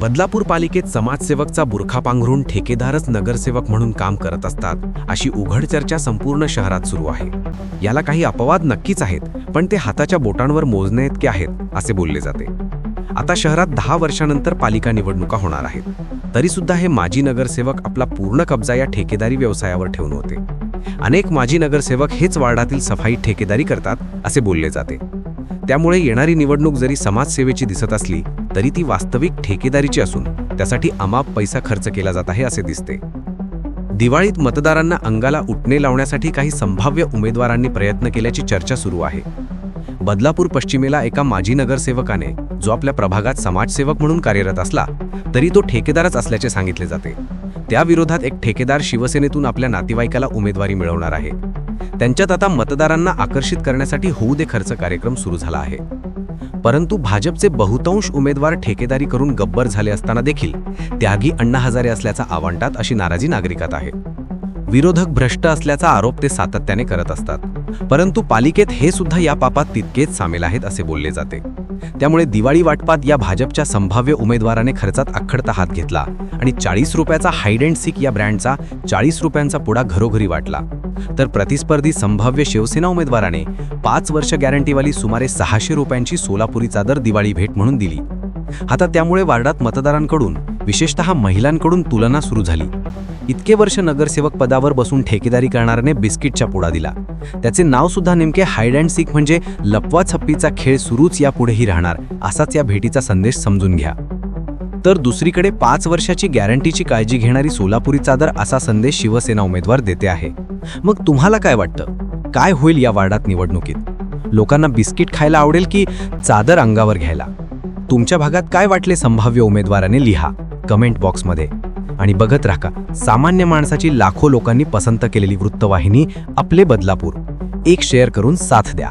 बदलापूर पालिकेत समाजसेवकचा बुरखा पांघरून ठेकेदारच नगरसेवक म्हणून काम करत असतात अशी उघड चर्चा संपूर्ण शहरात सुरू आहे. याला काही अपवाद नक्कीच आहेत पण ते हाताच्या बोटांवर मोजण्या इतके आहेत असे बोलले जाते. आता शहरात दहा वर्षानंतर पालिका निवडणुका होणार आहेत. तरीसुद्धा हे माजी नगरसेवक आपला पूर्ण कब्जा या ठेकेदारी व्यवसायावर ठेवून होते. अनेक माजी नगरसेवक हेच वार्डातील सफाई ठेकेदारी करतात असे बोलले जाते. त्यामुळे येणारी निवडणूक जरी समाजसेवेची दिसत असली तरी ती वास्तविक ठेकेदारीची असून त्यासाठी अमाप पैसा खर्च केला जात आहे असे दिसते. दिवाळीत मतदारांना अंगाला उठणे लावण्यासाठी काही संभाव्य उमेदवारांनी प्रयत्न केल्याची चर्चा सुरू आहे. बदलापूर पश्चिमेला एका माजी नगरसेवकाने जो आपल्या प्रभागात समाजसेवक म्हणून कार्यरत असला तरी तो ठेकेदारच असल्याचे सांगितले जाते. त्याविरोधात एक ठेकेदार शिवसेनेतून आपल्या नातेवाईकाला उमेदवारी मिळवणार आहे. त्यांच्यात आता मतदारांना आकर्षित करण्यासाठी होऊ दे खर्च कार्यक्रम सुरू झाला आहे. परंतु भाजपचे बहुतांश उमेदवार ठेकेदारी करून गब्बर झाले असताना देखील त्यागी अण्णा हजारे असल्याचा आवांटात अशी नाराजी नागरिकात आहे. विरोधक भ्रष्ट असल्याचा आरोप ते सातत्याने करत असतात. परंतु पालिकेत हे सुद्धा या पापात तितकेच सामील आहेत असे बोलले जाते. त्यामुळे दिवाळी वाटपात या भाजपच्या संभाव्य उमेदवाराने खर्चात अखडता हात घेतला आणि चाळीस रुपयाचा हाईड अँड सिक या ब्रँडचा चाळीस रुपयांचा पुडा घरोघरी वाटला. तर प्रतिस्पर्धी संभाव्य शिवसेना उमेदवाराने पाच वर्ष गॅरंटीवाली सुमारे सहाशे रुपयांची सोलापुरी चादर दिवाळी भेट म्हणून दिली. आता त्यामुळे वार्डात मतदारांकडून विशेषतः महिलांकडून तुलना सुरू झाली. इतके वर्ष नगरसेवक पदावर बसून ठेकेदारी करणाऱ्याने बिस्किटचा पुडा दिला. त्याचे नाव सुद्धा नेमके हाईड अँड सीक म्हणजे लपवा छप्पीचा खेळ सुरूच यापुढेही राहणार असाच या भेटीचा संदेश समजून घ्या. तर दुसरीकडे पाच वर्षाची गॅरंटीची काळजी घेणारी सोलापुरी चादर असा संदेश शिवसेना उमेदवार देते आहे. मग तुम्हाला काय वाटतं? काय होईल या वार्डात निवडणुकीत? लोकांना बिस्किट खायला आवडेल की चादर अंगावर घ्यायला? तुमच्या भागात काय वाटले संभाव्य उमेदवाराने लिहा कमेंट बॉक्समध्ये आणि बघत राहा सामान्य माणसाची लाखो लोकांनी पसंत केलेली वृत्तवाहिनी आपले बदलापूर. एक शेअर करून साथ द्या.